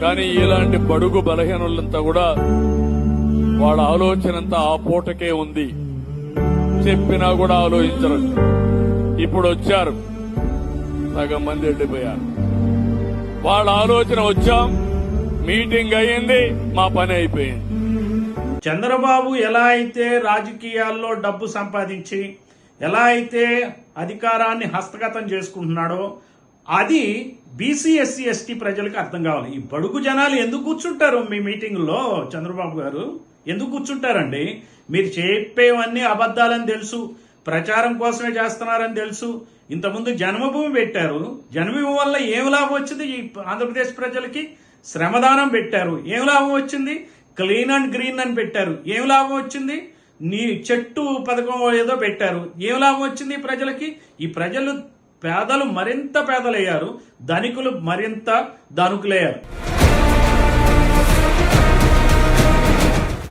కానీ ఇలాంటి బడుగు బలహీనులంతా కూడా వాళ్ళ ఆలోచనంతా ఆ పూటకే ఉంది. చెప్పినా కూడా ఆలోచించరు. ఇప్పుడు వచ్చారు. సగం మంది వెళ్ళిపోయారు. వాళ్ళ ఆలోచన వచ్చాం. మీటింగ్ అయ్యింది. మా పని అయిపోయింది. చంద్రబాబు ఎలా అయితే రాజకీయాల్లో డబ్బు సంపాదించి ఎలా అయితే అధికారాన్ని హస్తగతం చేసుకుంటున్నాడో అది బీసీ ఎస్సీ ఎస్టీ ప్రజలకు అర్థం కావాలి. ఈ బడుగు జనాలు ఎందుకు కూర్చుంటారు మీ మీటింగ్లో చంద్రబాబు గారు? ఎందుకు కూర్చుంటారండి? మీరు చెప్పేవన్నీ అబద్ధాలని తెలుసు ప్రచారం కోసమే చేస్తున్నారని తెలుసు. ఇంతకుముందు జన్మభూమి పెట్టారు. జన్మభూమి వల్ల ఏం లాభం వచ్చింది ఈ ఆంధ్రప్రదేశ్ ప్రజలకి? శ్రమదానం పెట్టారు. ఏం లాభం వచ్చింది? క్లీన్ అండ్ గ్రీన్ అని పెట్టారు. ఏం లాభం వచ్చింది? నీ చెట్టు పథకం ఏదో పెట్టారు. ఏం లాభం వచ్చింది ప్రజలకి? ఈ ప్రజలు పేదలు మరింత పేదలయ్యారు ధనికులు మరింత ధనుకులయ్యారు.